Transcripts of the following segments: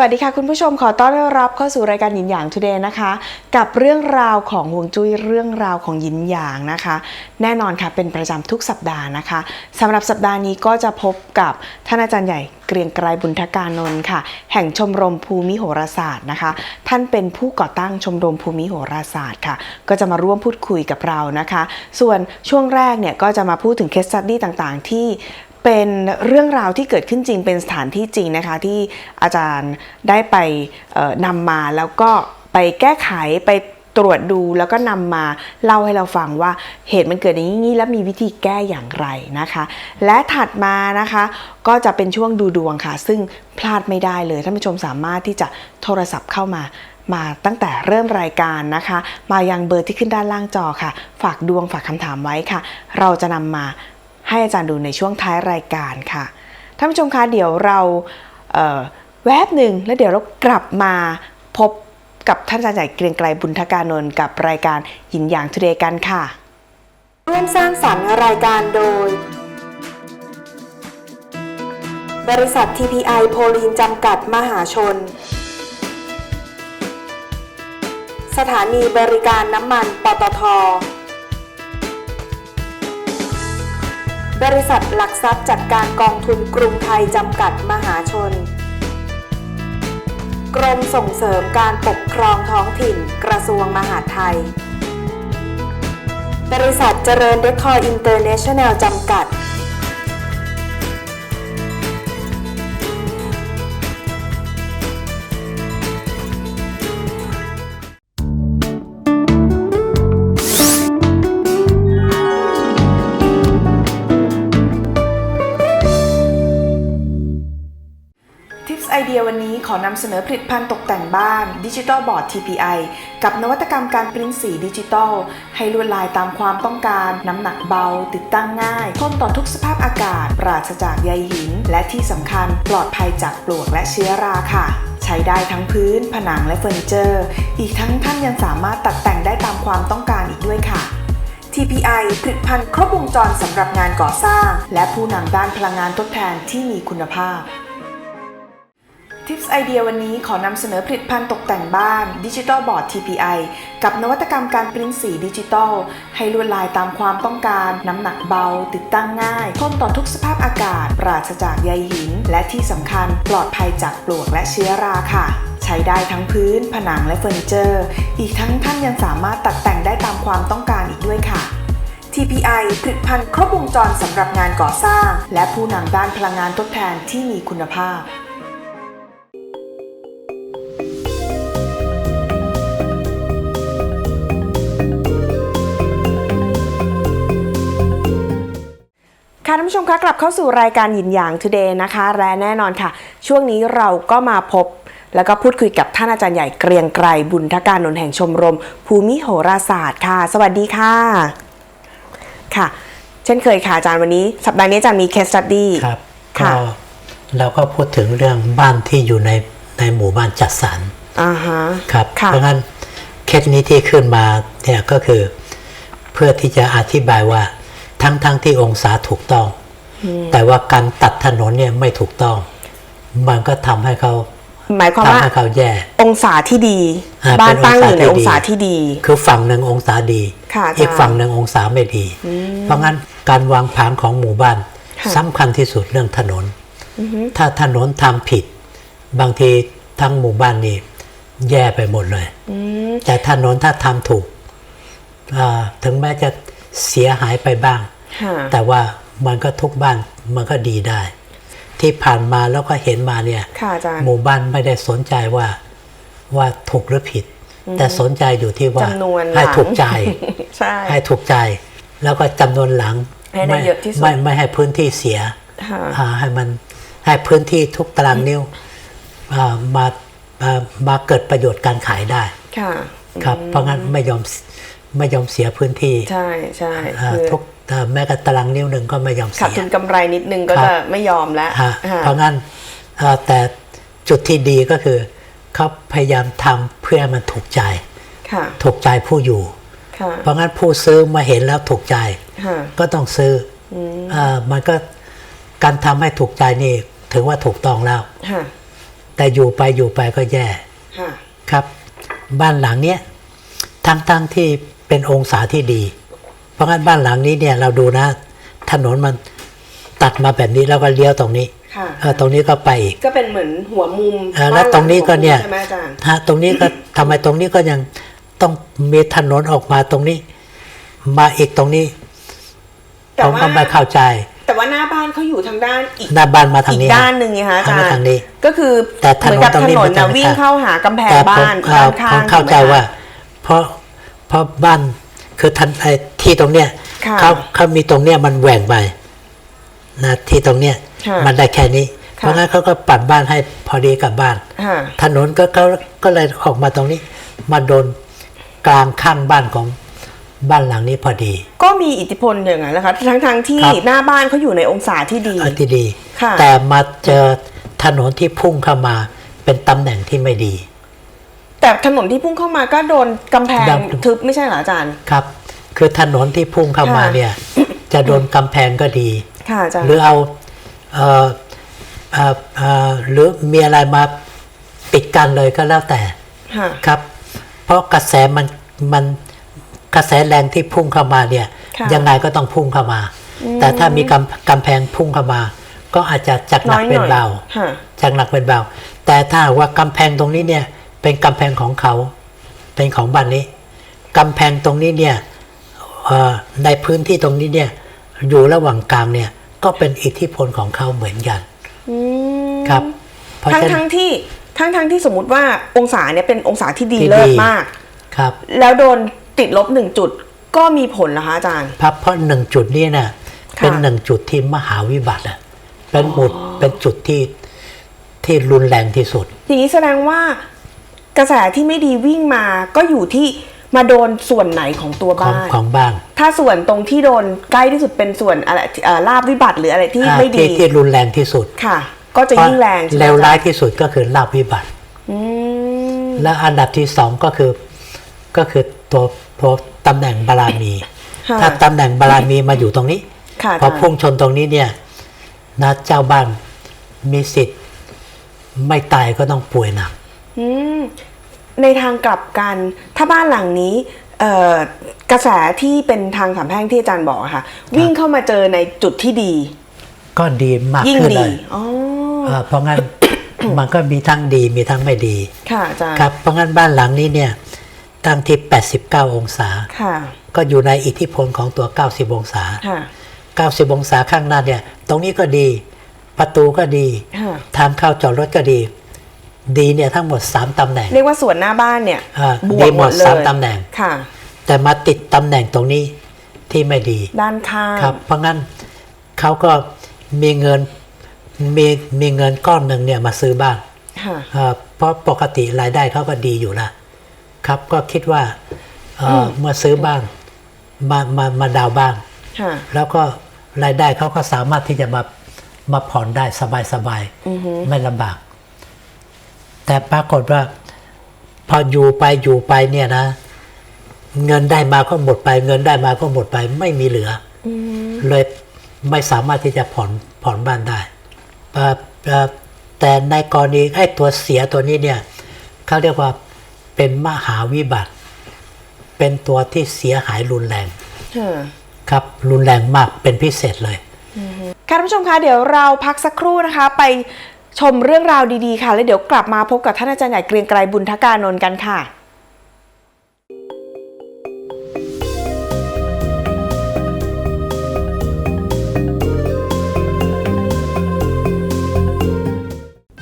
วัสดีค่ะคุณผู้ชมขอต้อนรับเข้าสู่รายการหยินหยาง Today นะคะ กับเรื่องราวของฮวงจุ้ยเรื่องราวของหยินหยางนะคะ แน่นอนค่ะเป็นประจำทุกสัปดาห์นะคะสำหรับสัปดาห์นี้ก็จะพบกับท่านอาจารย์ใหญ่เกรียงไกรบุญทการนนท์ค่ะ แห่งชมรมภูมิโหราศาสตร์นะคะ ท่านเป็นผู้ก่อตั้งชมรมภูมิโหราศาสตร์ค่ะ ก็จะมาร่วมพูดคุยกับเรานะคะ ส่วนช่วงแรกเนี่ยก็จะมาพูดถึงเคส e ั t ดี้ต่างๆ ที่ เป็นเรื่องราวที่เกิดขึ้นจริงเป็นสถานที่จริงนะคะที่อาจารย์ได้ไปนำมาแล้วก็ไปแก้ไขไปตรวจดูแล้วก็นำมาเล่าให้เราฟังว่าเหตุมันเกิดอย่างนี้แล้วมีวิธีแก้อย่างไรนะคะ และถัดมานะคะก็จะเป็นช่วงดูดวงค่ะ ซึ่งพลาดไม่ได้เลยท่านผู้ชมสามารถที่จะโทรศัพท์เข้ามามาตั้งแต่เริ่มรายการนะคะ มายังเบอร์ที่ขึ้นด้านล่างจอค่ะ ฝากดวงฝากคำถามไว้ค่ะ เราจะนำมา ให้อาจารย์ดูในช่วงท้ายรายการค่ะท่านผู้ชมคะเดี๋ยวเราเแวบหนึ่งแล้วเดี๋ยวเรากลับมาพบกับท่านอาจารย์ใหญ่เกรียงไกรบุญทกานนท์กับรายการหินหยางทูเดกันค่ะร่วมสร้างสรรค์รายการโดย บริษัท TPI โพลีนจำกัดมหาชน สถานีบริการน้ำมันปตท บริษัทหลักทรัพย์จัดการกองทุนกรุงไทยจำกัดมหาชน กรมส่งเสริมการปกครองท้องถิ่นกระทรวงมหาดไทย บริษัทเจริญเดคอร์อินเตอร์เนชั่นแนลจำกัด ขอนำเสนอผลิตภัณฑ์ตกแต่งบ้านดิจิ t a ลบอร์ด TPI กับนวัตกรรมการปริ้นสีดิจิตอลให้ลวดลายตามความต้องการ น้ำหนักเบา ติดตั้งง่ายทนต่อทุกสภาพอากาศ ปราศจากใยหิน และที่สำคัญปลอดภัยจากปลวกและเชื้อราค่ะ ใช้ได้ทั้งพื้น ผนังและเฟอร์นิเจอร์ อีกทั้งท่านยังสามารถตัดแต่งได้ตามความต้องการอีกด้วยค่ะ TPI ผลิตภัณฑ์ครบวงจรสำหรับงานก่อสร้าง และผู้นำด้านพลังงานทดแทนที่มีคุณภาพ ทิปส์ไอเดียวันนี้ขอนำเสนอผลิตภัณฑ์ตกแต่งบ้านดิจิ t a ลบอร์ด TPI กับนวัตกรรมการปริ้นสีดิจิตอลให้ลวดลายตามความต้องการ น้ำหนักเบา ติดตั้งง่ายทนต่อทุกสภาพอากาศ ปราศจากใยหิน และที่สำคัญปลอดภัยจากปลวกและเชื้อราค่ะ ใช้ได้ทั้งพื้น ผนังและเฟอร์นิเจอร์ อีกทั้งท่านยังสามารถตัดแต่งได้ตามความต้องการอีกด้วยค่ะ TPI ผลิตภัณฑ์ครบวงจรสำหรับงานก่อสร้าง และผู้นำด้านพลังงานทดแทนที่มีคุณภาพ ท่านผู้ชมคะกลับเข้าสู่รายการหยินหยาง Today นะคะและแน่นอนค่ะ ช่วงนี้เราก็มาพบแล้วก็พูดคุยกับท่านอาจารย์ใหญ่เกรียงไกรบุญทการนนท์แห่งชมรม ภูมิโหราศาสตร์ค่ะ สวัสดีค่ะค่ะ เช่นเคยค่ะอาจารย์วันนี้ สัปดาห์นี้อาจารย์มี case study ครับค่ะก็เราก็พูดถึงเรื่องบ้านที่อยู่ในในหมู่บ้านจัดสรรอ่าฮะครับค่ะเพราะงั้นเคสนี้ที่ขึ้นมาเนี่ยก็คือ เพื่อที่จะอธิบายว่า ทั้งทั้งที่องศาถูกต้อง แต่ว่าการตัดถนนเนี่ยไม่ถูกต้อง มันก็ทำให้เขาหมายความทำว่าให้เขาแย่ องศาที่ดีอ่าบ้านเป็นตั้งอยู่ในอองงศาศาที่ที่ดีดี คือฝั่งหนึ่งองศาดีค่ะอาจารย์อีกฝั่งหนึ่งองศาไม่ดี เพราะงั้นการวางผังของหมู่บ้านค่ะสำคัญที่สุดเรื่องถนน ถ้าถนนทำผิด บางทีทั้งหมู่บ้านนี่แย่ไปหมดเลย แต่ถนนถ้าทำถูกอ่าถึงแม้จะเสียหายไปบ้างค่ะ แต่ว่ามันก็ทุกบ้านมันก็ดีได้ ที่ผ่านมาแล้วก็เห็นมาเนี่ยค่ะอาจารย์หมู่บ้านไม่ได้สนใจว่าว่าถูกหรือผิด แต่สนใจอยู่ที่ว่าจำนวนให้หลังถูกใจใช่ให้ถูกใจ แล้วก็จำนวนหลังให้ได้ไม่เยอะที่สุดไม่ไม่ให้พื้นที่เสียค่ะอ่าให้มันให้พื้นที่ทุกตารางนิ้วอ่ามาอ่ามาเกิดประโยชน์การขายได้ค่ะครับเพราะงั้นไม่ยอมไม่ยอมเสียพื้นที่ ใช่ใช่อ่าคือทุก อ่าแม้กระตารางนิ้วหนึ่งก็ไม่ยอมขาดเสีทุยนกำไรนิดนึงก็ครับจะไม่ยอมแล้วฮะอ่าเพราะงั้นเอ่อแต่จุดที่ดีก็คือเขาพยายามทำเพื่อให้มันถูกใจค่ะถูกใจผู้อยู่ค่ะเพราะงั้นผู้ซื้อมาเห็นแล้วถูกใจค่ะก็ต้องซื้อออ่ามันก็การทำให้ถูกใจนี่ถือว่าถูกต้องแล้วค่ะแต่อยู่ไปอยู่ไปก็แย่ค่ะครับ บ้านหลังเนี้ยทั้งทั้งที่เป็นองศาที่ดี เพราะงั้นบ้านหลังนี้เนี่ยเราดูนะ ถนนมันตัดมาแบบนี้แล้วก็เลี้ยวตรงนี้ค่ะเออตรงนี้ก็ไปอีกก็เป็นเหมือนหัวมุมเออแล้วตรงนี้ก็เนี่ยใช่ไหมอาจารย์ฮะตรงนี้ก็ทำไมตรงนี้ก็ยังต้องมีถนนออกมาตรงนี้ มาอีกตรงนี้แต่ผมว่าก็ไม่เข้าใจ แต่ว่าหน้าบ้านเขาอยู่ทางด้านอีกหน้าบ้านมาทางอีกนี้ด้านหนึ่งไงคะอาจารมาย์ทางนี้ ก็คือแต่ถนนเหมือนกับตรงถนี้นมันนจะนะวิ่งเข้าหากำแพงแต่ผมบ้านเอ่ด้าอนข้าผงมเข้าใจถูกไหมคะว่า เพราะเพราะบ้าน คือทันไอ้ที่ตรงเนี้ยค่ะเขาเขามีตรงเนี้ยมันแหว่งไปนะที่ตรงเนี้ยค่ะมันได้แค่นี้ค่ะเพราะงั้นเขาก็ปัดบ้านให้พอดีกับบ้านค่ะถนนก็ก็ก็เลยออกมาตรงนี้ มาโดนกลางข้างบ้านของบ้านหลังนี้พอดี ก็มีอิทธิพลอย่างนั้นนะคะทั้งทงๆที่ครับหน้าบ้านเขาอยู่ในองศาที่ดีอันที่ดีค่ะแต่มาเจอถนนที่พุ่งเข้ามาเป็นตำแหน่งที่ไม่ดี แต่ถนนที่พุ่งเข้ามาก็โดนกำแพงดำ ทึบไม่ใช่เหรออาจารย์ ครับ คือถนนที่พุ่งเข้ามาค่ะ เนี่ย จะโดนกำแพงก็ดี ค่ะอาจารย์หรือเอาเอ่อเอ่อเอ่อหรือมีอะไรมาปิดกันเลยก็แล้วแต่ค่ะ ครับ เพราะกระแสมันมันกระแสแรงที่พุ่งเข้ามาเนี่ยค่ะ ยังไงก็ต้องพุ่งเข้ามา แต่ถ้ามีกำกำแพงพุ่งเข้ามา ก็อาจจะจากหนัน้กอยหเป็นน่อยเบา ค่ะ จากหนักเป็นเบา แต่ถ้าหากว่ากำแพงตรงนี้เนี่ย เป็นกำแพงของเขา เป็นของบ้านนี้กำแพงตรงนี้เนี่ยเอ่อในพื้นที่ตรงนี้เนี่ยอยู่ระหว่างกลางเนี่ยก็เป็นอิทธิพลของเขาเหมือนกันอืมครับเพราะทั้งฉะนั้ทั้นงที่ทั้งทั้งที่สมมุติว่าองศาเนี่ยเป็นองศาที่ดีที่เลิศดีมากครับ แล้วโดนติดลบหนึ่งจุดก็มีผลนะคะอาจารย์พับเพราะหนึ่งจุดนี้น่ะค่ะเป็นหนึ่งจุดที่มหาวิบัติอะเป็นหมุดเป็นจุดที่ที่รุนแรงที่สุดอย่างนี้แสดงว่า กระแสที่ไม่ดีวิ่งมาก็อยู่ที่มาโดนส่วนไหนของตัวของบ้านของบ้าน ถ้าส่วนตรงที่โดนใกล้ที่สุดเป็นส่วนอะไรเอ่อลาบวิบัติหรืออะไรที่อ่าไม่ดีที่ที่รุนแรงที่สุดค่ะ ก็จะยิ่งแรงใช่ไหมเลวร้ายอจที่สุดก็คือลาภวิบัติอืมและอันดับที่สองก็คือก็คือตัวตัวตำแหน่งบารมีค่ะถ้าตำแหน่งบารมีมาอยู่ตรงนี้ค่ะพออาจารย์พุ่งชนตรงนี้เนี่ยนะเจ้าบ้านมีสิทธิ์ ไม่ตายก็ต้องป่วยหนักอืม ในทางกลับกัน ถ้าบ้านหลังนี้เอ่อกระแสที่เป็นทางสามแพร่งที่อาจารย์บอกอะค่ะ วิ่งเข้ามาเจอในจุดที่ดี ก็ดีมากยิ่งขึ้นดีเลยอ๋อเอ่อเพราะงั้นมันก็มีทั้งดีมีทั้งไม่ดีค่ะอาจารย์ครับเพราะงั้นบ้านหลังนี้เนี่ยตั้งที่ 89 องศาค่ะก็อยู่ในอิทธิพลของตัว 90 องศาค่ะ90 องศาข้างหน้าเนี่ย ตรงนี้ก็ดี ประตูก็ดีค่ะทางเข้าจอดรถก็ดี ดีเนี่ยทั้งหมด 3ตำแหน่ง เรียกว่าส่วนหน้าบ้านเนี่ยอ่าบวดีกหหมมดดเลยสามตำแหน่งค่ะ แต่มาติดตำแหน่งตรงนี้ที่ไม่ดี ด้านข้างครับ เพราะงั้นเขาก็มีเงินมีมีเงินก้อนหนึ่งเนี่ยมาซื้อบ้านค่ะเอ่อเพราะปกติรายได้เขาก็ดีอยู่แล้วครับก็คิดว่าเอ่ออเมื่อซื้อบ้านมามามาดาวน์บ้านค่ะแล้วก็รายได้เขาก็สามารถที่จะมามาผ่อนได้สบายสบายๆไม่ลำบาก แต่ปรากฏว่า พออยู่ไปอยู่ไปเนี่ยนะ เงินได้มาก็หมดไป เงินได้มาก็หมดไปไม่มีเหลืออเลยไม่สามารถที่จะผ่อนผ่อนบ้านได้เอ่อเอ่อแต่ในกรณีไอ้ตัวเสียตัวนี้เนี่ยเขาเรียกว่าเป็นมหาวิบัติ เป็นตัวที่เสียหายรุนแรงค่ะครับรุนแรงมากเป็นพิเศษเลยค่ะท่านผู้ชมคะเดี๋ยวเราพักสักครู่นะคะไป ชมเรื่องราวดีๆค่ะ แล้วเดี๋ยวกลับมาพบกับท่านอาจารย์ใหญ่เกรียงไกรบุญทกานนท์กันค่ะ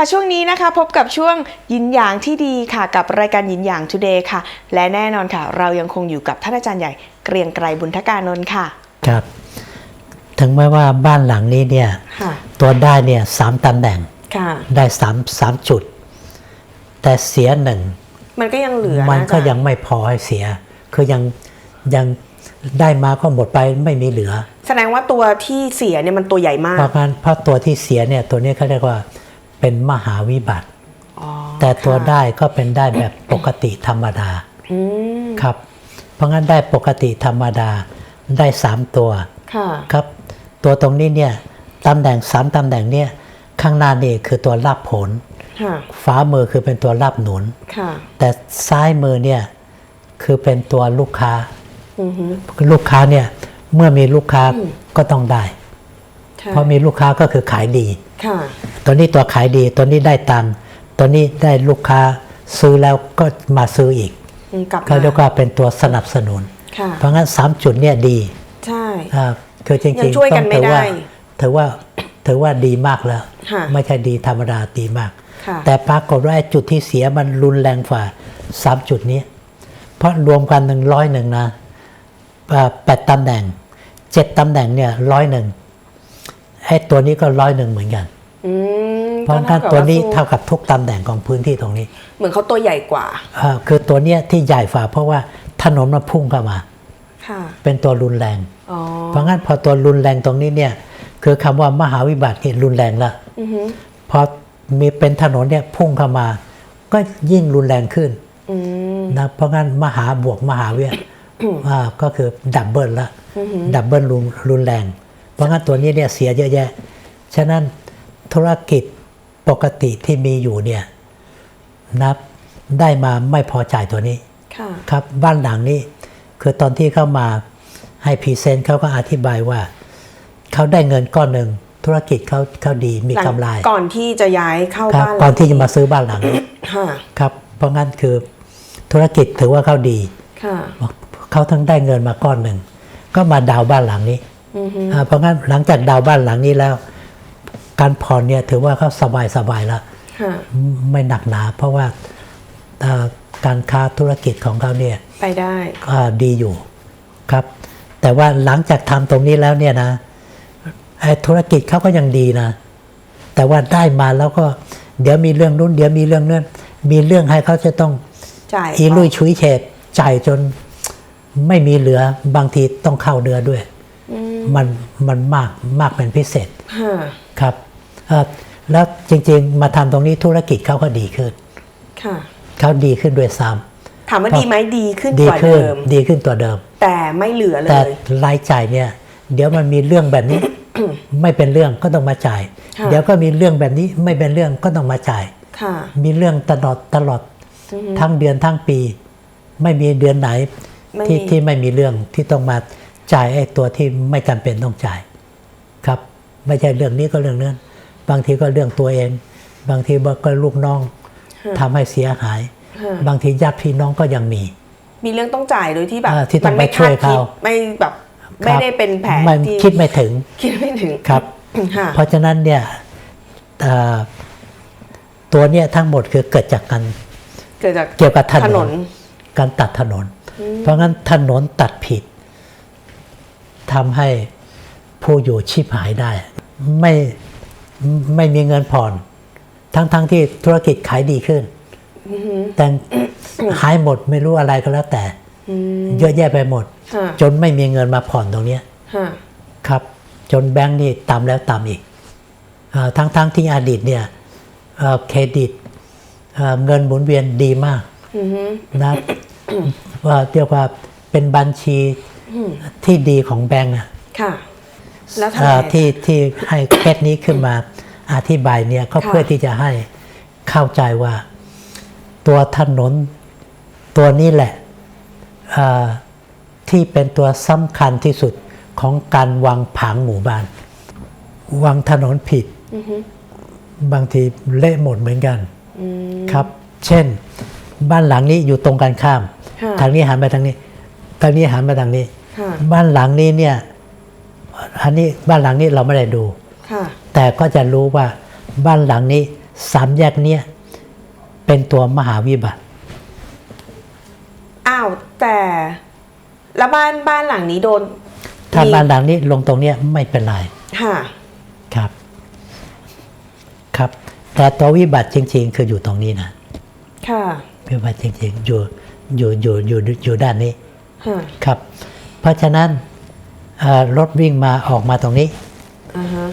ค่ะช่วงนี้นะคะพบกับช่วงยินหยางที่ดีค่ะ กับรายการยินหยาง Today ค่ะ และแน่นอนค่ะ เรายังคงอยู่กับท่านอาจารย์ใหญ่เกรียงไกรบุญทกานนท์ค่ะ ครับ ถึงแม้ว่าบ้านหลังนี้เนี่ยค่ะตัวได้เนี่ยสามตำแหน่งค่ะ ได้สามสามจุด แต่เสียหนึ่งมันก็ยังเหลือมันนะก็อาจารยังไม่พอให้เสีย คือยังยังได้มาก็หมดไปไม่มีเหลือ แสดงว่าตัวที่เสียเนี่ยมันตัวใหญ่มากเพราะงั้นเพราะตัวที่เสียเนี่ยตัวนี้เขาเรียกว่า เป็นมหาวิบัติอ๋อแต่ตัวค่ะได้ก็เป็นได้แบบปกติธรรมดาอืมครับ เพราะงั้นได้ปกติธรรมดาได้สามตัวค่ะครับ ตัวตรงนี้เนี่ยตำแหน่งสามตำแหน่งเนี่ยข้างหน้านี่คือตัวรับผลค่ะฝามือคือเป็นตัวรับหนุนค่ะแต่ซ้ายมือเนี่ยคือเป็นตัวลูกค้าอือฮึลูกค้าเนี่ยเมื่อมีลูกค้าก็ต้องได้ใช่เพราะมีลูกค้าก็คือขายดีค่ะ ตัวนี้ตัวขายดีตัวนี้ได้ตังค์ตัวนี้ได้ลูกค้าซื้อแล้วก็มาซื้ออีกอืมกลับเขาเรียกมาว่าเป็นตัวสนับสนุนค่ะเพราะงั้นสามจุดเนี่ยดี ใช่อ่าคือจยัริงงช่วยๆกัต้อนงไม่ถือว่าได้ถือว่าถือว่าดีมากแล้วค่ะไม่ใช่ดีธรรมดาดีมากค่ะแต่ปรากฏว่าไอ้จุดที่เสียมันรุนแรงกว่าสามจุดนี้ เพราะรวมกันหนึ่งร้อยหนึ่งนะอ่าแปดตำแหน่งเจ็ดตำแหน่งเนี่ยร้อยหนึ่งไอ้ตัวนี้ก็ร้อยหนึ่งเหมือนกันอืม เพราะงั้นก็ตัวนี้สู้เท่ากับทุกตำแหน่งของพื้นที่ตรงนี้ เหมือนเขาตัวใหญ่กว่าอ่าคือตัวเนี้ยที่ใหญ่ฝ่าเพราะว่าถนนมันพุ่งเข้ามาค่ะเป็นตัวรุนแรงอ๋อเพราะงั้นพอตัวรุนแรงตรงนี้เนี่ย คือคำว่ามหาวิบัตินี่รุนแรงละอือฮึพอมีเป็นถนนเนี่ยพุ่งเข้ามา ก็ยิ่งรุนแรงขึ้นอืมนะเพราะงั้นมหาบวกมหาเวียอ่าก็คือดับเบิลละดับเบิลรุนรุนแรง เพราะงั้นตัวนี้เนี่ยเสียเยอะแยะ ฉะนั้น ธุรกิจปกติที่มีอยู่เนี่ยนับได้มาไม่พอจ่ายตัวนี้ค่ะครับบ้านหลังนี้คือตอนที่เข้ามาให้พรีเซนต์เขาก็อธิบายว่าเขาได้เงินก้อนหนึ่งธุรกิจเขาเขาดีมีหลังกำไร ก่อนที่จะย้ายเข้าครับบ้านก่อนที่จะมาซื้อบ้านหลังนี้ค่ะครับเพราะงั้นคือธุรกิจถือว่าเขาดีค่ะเขาทั้งได้เงินมาก้อนหนึ่งก็มาดาวน์บ้านหลังนี้อือฮึอ่าเพราะงั้นหลังจากดาวน์บ้านหลังนี้แล้ว การผ่อนเนี่ยถือว่าเขาสบายสบายแล้วค่ะไม่หนักหนา เพราะว่าอ่าการค้าธุรกิจของเขาเนี่ยไปได้ก็ดีอยู่ครับ แต่ว่าหลังจากทำตรงนี้แล้วเนี่ยนะไอ้ธุรกิจเขาก็ยังดีนะ แต่ว่าได้มาแล้วก็เดี๋ยวมีเรื่องนู้นเดี๋ยวมีเรื่องนั้นมีเรื่องให้เขาจะต้องจ่ายอีลุยชุยเฉดจ่ายจนไม่มีเหลือบางทีต้องเข้าเดือด้วยอืมมันมันมากมากเป็นพิเศษค่ะครับเอ่อ แล้วจริงๆ มาทำตรงนี้ธุรกิจเขาก็ดีขึ้นค่ะเขาดีขึ้นด้วยซ้ถามว่าดีไหมดีขึ้นำดีกว่าขึ้นเดิมดีขึ้นตัวเดิม แต่ไม่เหลือเลแต่ยรายจ่ายเนี่ย เดี๋ยวมันมีเรื่องแบบนี้ ไม่เป็นเรื่องก็ต้องมาจ่ายค่ะเดี๋ยวก็มีเรื่องแบบนี้ไม่เป็นเรื่องก็ต้องมาจ่ายค่ะมีเรื่องตลอดตลอดอือฮึทั้งเดือนทั้งปี ไม่มีเดือนไหนไม่ที่มีที่ไม่มีเรื่องที่ต้องมาจ่ายไอ้ตัวที่ไม่จำเป็นต้องจ่าย ครับ ไม่ใช่เรื่องนี้ก็เรื่องนั้น บางทีก็เรื่องตัวเอง บางทีก็ลูกน้องทำให้เสียหายค่ะบางทีญาติพี่น้องก็ยังมี มีเรื่องต้องจ่ายโดยที่แบบอ่าที่ต้องมันไม่ไปช่วยคาดคิดเขาไม่แบบคไม่รับได้เป็นแผนมันที่คิดไม่ถึงคิดไม่ถึงครับค่ะเพราะฉะนั้นเนี่ยเอ่อตัวเนี้ยทั้งหมดคือเกิดจากการเกิดจากเกี่ยวกับถถนนนน การตัดถนน เพราะงั้นถนนตัดผิดทำให้ผู้อยู่ชีพหายได้ ไม่ ไม่มีเงินผ่อน ทั้งทั้งที่ธุรกิจขายดีขึ้น แต่หายหมดไม่รู้อะไรก็แล้วแต่ เยอะแยะไปหมดค่ะจนไม่มีเงินมาผ่อนตรงเนี้ยค่ะครับ จนแบงค์นี่ตามแล้วตามอีกอาทั้งทั้งที่อดีตเนี่ยเอ่อเครดิตเอ่อเงินหมุนเวียนดีมากอือฮึนะว่าเรียกว่าเป็นบัญชีที่ดีของแบงก์อะค่ะ แล้วทำเอ่ไงอที่ที่ให้เคสนี้ขึ้นมา อธิบายเนี่ยก็ค่ะเพื่อที่จะให้เข้าใจว่าตัวถนนตัวนี้แหละเอ่อที่เป็นตัวสำคัญที่สุดของการวางผังหมู่บ้าน วางถนนผิด บางทีเละหมดเหมือนกันครับ เช่น บ้านหลังนี้อยู่ตรงกันข้ามค่ะทางนี้หันไปทางนี้ ทางนี้หันไปทางนี้ค่ะบ้านหลังนี้เนี่ย อันนี้บ้านหลังนี้เราไม่ได้ดูค่ะ แต่ก็จะรู้ว่าบ้านหลังนี้สามแยกเนี้ยเป็นตัวมหาวิบัติ อ้าวแต่แล้วบ้านบ้านหลังนี้โดน ถ้ามีบ้านหลังนี้ลงตรงเนี้ยไม่เป็นไรค่ะครับ ครับ แต่ตัววิบัติจริง ๆ คืออยู่ตรงนี้นะค่ะวิบัติจริง ๆ อยู่อยู่อยู่อยู่อยู่ด้านนี้ค่ะครับ เพราะฉะนั้นเอ่อรถวิ่งมาออกมาตรงนี้อ่าฮะอืม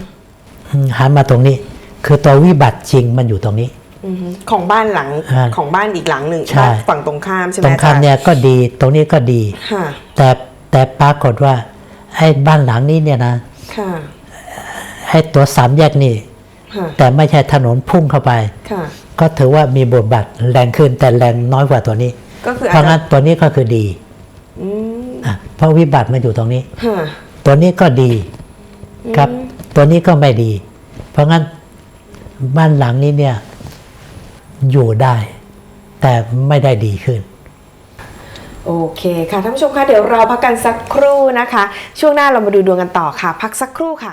หันมาตรงนี้ คือตัววิบัติจริงมันอยู่ตรงนี้อือฮึของบ้านหลังอ่าของบ้านอีกหลังหนึ่งใช่บ้านฝั่งตรงข้ามใช่ไหมตรงข้ามอจเนี่ยก็ดีตรงนี้ก็ดีค่ะแต่แต่ปรากฏว่าไอ้บ้านหลังนี้เนี่ยนะค่ะไอ้ตัวสามแยกนี่ค่ะแต่ไม่ใช่ถนนพุ่งเข้าไปค่ะก็ถือว่ามีบทบาทแรงขึ้นแต่แรงน้อยกว่าตัวนี้ก็คือเพอาจราะจะงั้นตัวนี้ก็คือดีอืมอะเพราะวิบัติมันอยู่ตรงนี้ค่ะตัวนี้ก็ดีครับ ตัวนี้ก็ไม่ดี เพราะงั้นบ้านหลังนี้เนี่ยอยู่ได้ แต่ไม่ได้ดีขึ้น โอเคค่ะท่านผู้ชมคะเดี๋ยวเราพักกันสักครู่นะคะ ช่วงหน้าเรามาดูดวงกันต่อค่ะ พักสักครู่ค่ะ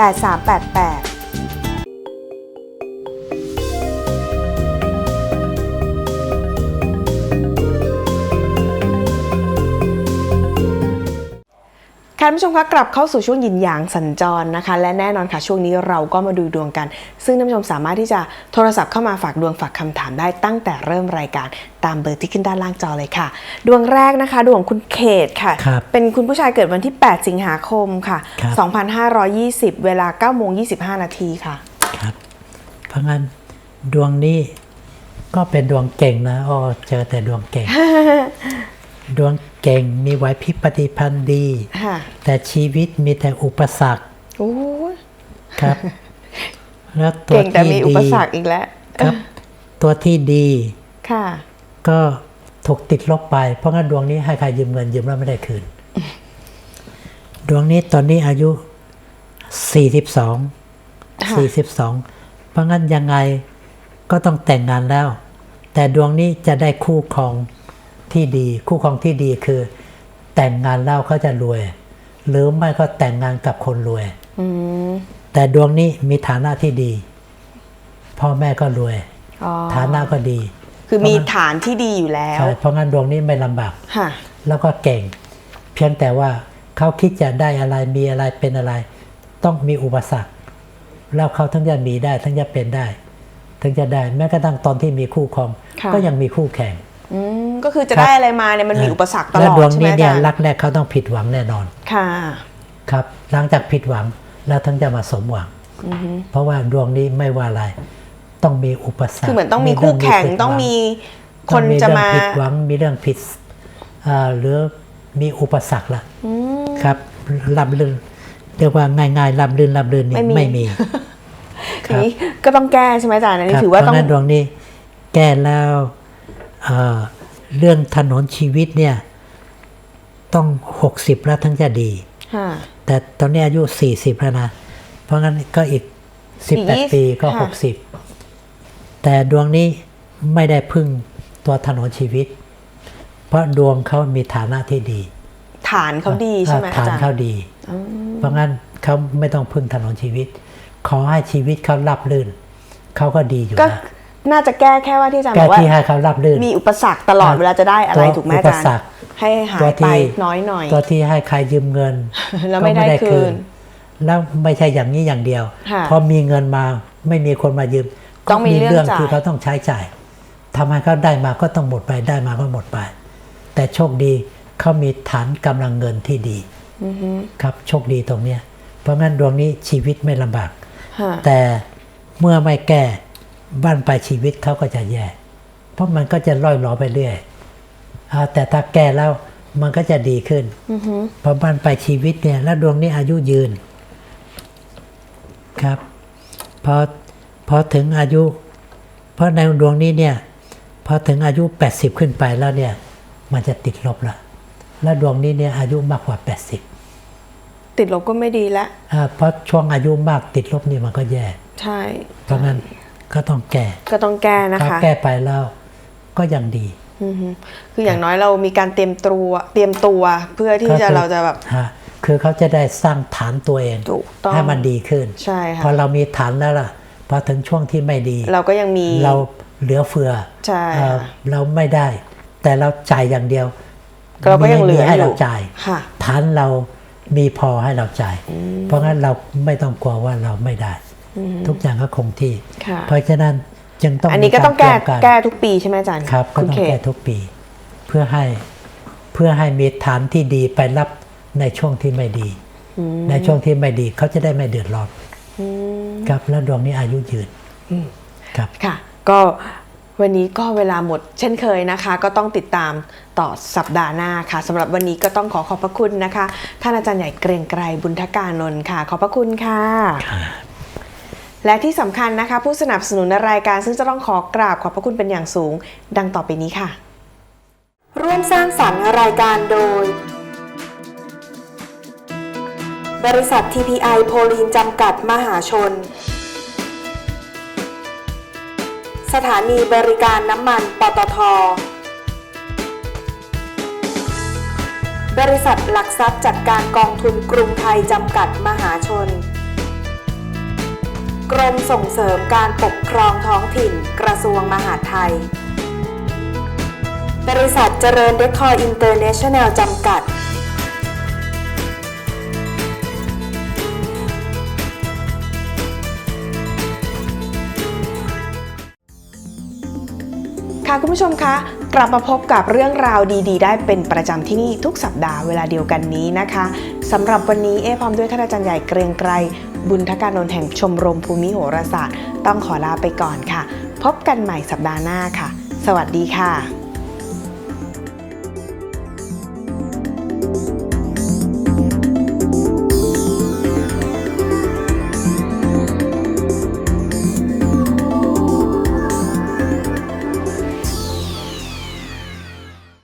8388 ค่ะท่านผู้ชมคะกลับเข้าสู่ช่วงหยินหยางสัญจรนะคะ และแน่นอนค่ะช่วงนี้เราก็มาดูดวงกัน ซึ่งท่านผู้ชมสามารถที่จะโทรศัพท์เข้ามาฝากดวงฝากคำถามได้ตั้งแต่เริ่มรายการตามเบอร์ที่ขึ้นด้านล่างจอเลยค่ะ ดวงแรกนะคะ ดวงคุณเขตค่ะครับเป็นคุณผู้ชายเกิดวันที่ 8 สิงหาคมค่ะครับ2520 เวลา9โมง25 นาทีค่ะครับเพราะงั้นดวงนี้ก็เป็นดวงเก่งนะอ๋อเจอแต่ดวงเก่ง ดวงเก่งมีไหวพริบปฏิพันธ์ดีค่ะแต่ชีวิตมีแต่อุปสรรคโอ้ยครับ แล้วตัวเก่งแต่ที่มีอุปดีสรรคอีกแล้วครับ ตัวที่ดีค่ะ ก็ถูกติดลบไป เพราะงั้นดวงนี้ให้ใครยืมเงินยืมแล้วไม่ได้คืน ดวงนี้ตอนนี้อายุ42ค่ะ42เพราะงั้นยังไงก็ต้องแต่งงานแล้ว แต่ดวงนี้จะได้คู่ครอง ที่ดี คู่ครองที่ดีคือ แต่งงานแล้วเขาจะรวย หรือไม่ก็แต่งงานกับคนรวยอืมแต่ดวงนี้มีฐานะที่ดี พ่อแม่ก็รวยอ๋อฐานะก็ดี คือมีฐานที่ดีอยู่แล้วใช่เพราะงั้นดวงนี้ไม่ลำบากค่ะแล้วก็เก่ง เพียงแต่ว่าเขาคิดจะได้อะไรมีอะไรเป็นอะไร ต้องมีอุปสรรค แล้วเขาทั้งจะมีได้ทั้งจะเป็นได้ถึงจะได้แม้กระทั่งตอนที่มีคู่ครองค่ะก็ยังมีคู่แข่ง อืมก็คือจะครับได้อะไรมาเนี่ยมันมีอุปสรรคตลและอดดวงใช่ไหมนี้อาเนี่ยจารย์รักแรกเขาต้องผิดหวังแน่นอน ค่ะ ครับ หลังจากผิดหวังแล้วถึงจะมาสมหวัง เพราะว่าดวงนี้ไม่ว่าอะไร ต้องมีอุปสรรค คือเหมือนต้องมีคู่แข่งเรื่ผิดหวัต้องมีคต้อนงจะมาเรื่องผิดหวังมีเรื่องผิดอ่าหรือมีอุปสรรคละครับรับลื่นเรียกว่าง่ายๆรับลื่นรับลื่นนี่ไม่มีไม่มีทีนี้ก็ต้องแก้ใช่ไหมอาจารย์อันนี้ครับถือว่าเพต้องราะงั้นดวงนี้ แก้แล้ว เอ่อเรื่องถนนชีวิตเนี่ย ต้องหกสิบแล้วถึงจะดีค่ะแต่ตอนนี้อายุสี่สิบแล้วนะ เพราะงั้นก็อีกสิบแปดอีก20ปีก็ค่ะหกสิบแต่ดวงนี้ไม่ได้พึ่งตัวถนนชีวิต เพราะดวงเขามีฐานะที่ดี ฐานเขาดีใช่ไหมอ่าอาฐานจารย์เขาดี เพราะงั้นเขาไม่ต้องพึ่งถนนชีวิต ขอให้ชีวิตเขารับลื่น เขาก็ดีอยู่ก็นะ น่าจะแก้แค่ว่าที่อาจารย์แก้บอกว่า ที่ให้เขารับลื่น มีอุปสรรคตลอดเวลาจะได้อะไรตัวถูกไหมอาอุปจารย์สรรค ให้หาตัวยไปที่น้อยหน่อย ตัวที่ให้ใครยืมเงินแล้วไม่ได้ก็คืน แล้วไม่ใช่อย่างนี้อย่างเดียว ค่ะพอมีเงินมาไม่มีคนมายืมต้องมีก็เรื่องจ่าย ที่เขาต้องใช้จ่ายทำให้เขาได้มาก็ต้องหมดไปได้มาก็หมดไป แต่โชคดีเขามีฐานกำลังเงินที่ดีครับโชคดีตรงเนี้ยเพราะงั้นดวงนี้ชีวิตไม่ลำบาก ค่ะแต่เมื่อไม่แก้ บ้านปลายชีวิตเขาก็จะแย่ เพราะมันก็จะล่อยหลอไปเรื่อยอ่าแต่ถ้าแก้แล้วมันก็จะดีขึ้นเพราะบ้านปลายชีวิตเนี่ย แล้วดวงนี้อายุยืน ครับพอพอถึงอายุ เพราะในดวงนี้เนี่ยพอถึงอายุ 80 ขึ้นไปแล้วเนี่ย มันจะติดลบละแล้วดวงนี้เนี่ยอายุมากกว่า 80 ติดลบก็ไม่ดีแล้วอ่าเพราะช่วงอายุมากติดลบนี่มันก็แย่ ใช่ เพราะงั้น ก็ต้องแก้ก็ต้องแก้นะถ้าคะแก้ไปแล้วก็ยังดีอือฮึคืออย่างน้อยเรามีการเตรียมตัวเตรียมตัวเพื่อที่ก็จะคือเราจะแบบฮะคือเขาจะได้สร้างฐานตัวเองถูกต้องให้มันดีขึ้นใช่ค่ะพอเรามีฐานแล้วล่ะพอถึงช่วงที่ไม่ดี เราก็ยังมีเราเหลือเฟือใช่เอ่อค่ะเราไม่ได้ แต่เราจ่ายอย่างเดียวเราก็ยังเหลือมีให้อเรายู่จ่ายค่ะฐานเรามีพอให้เราจ่าย เพราะงั้นเราไม่ต้องกลัวว่าเราไม่ได้ ทุกอย่างก็คงที่ค่ะเพราะฉะนั้นจึงต้องอันนี้ก็ต้องมีแก้ารเตรียมารแก้ทุกปีใช่ไหมอาจารย์ครับก็ณต้องเคแก้ทุกปี เพื่อให้เพื่อให้มีฐานที่ดีไปรับในช่วงที่ไม่ดี ในช่วงที่ไม่ดีเขาจะได้ไม่เดือดร้อนครับแล้วดวงนี้อายุยืนครับค่ะ ก็วันนี้ก็เวลาหมดเช่นเคยนะคะ ก็ต้องติดตามต่อสัปดาห์หน้าค่ะสำหรับวันนี้ก็ต้องขอขอบพระคุณนะคะ ท่านอาจารย์ใหญ่เกรียงไกรบุญทการนนท์ค่ะ ขอบพระคุณค่ะ และที่สำคัญนะคะ ผู้สนับสนุนรายการซึ่งจะต้องขอกราบขอบพระคุณเป็นอย่างสูง ดังต่อไปนี้ค่ะ ร่วมสร้างสรรค์รายการโดย บริษัท TPI โพลีนจำกัดมหาชน สถานีบริการน้ำมันปตท บริษัทหลักทรัพย์จัดการกองทุนกรุงไทยจำกัดมหาชน กรมส่งเสริมการปกครองท้องถิ่น กระทรวงมหาดไทย บริษัทเจริญเดคอร์อินเตอร์เนชั่นแนลจำกัด ค่ะคุณผู้ชมคะกลับมาพบกับเรื่องราวดีๆ ได้เป็นประจำที่นี่ทุกสัปดาห์เวลาเดียวกันนี้นะคะสำหรับวันนี้เอพร้อมด้วยท่านอาจารย์ใหญ่เกรียงไกร บุญทการนนท์แห่งชมรมภูมิโหราศาสตร์ ต้องขอลาไปก่อนค่ะ พบกันใหม่สัปดาห์หน้าค่ะ สวัสดีค่ะ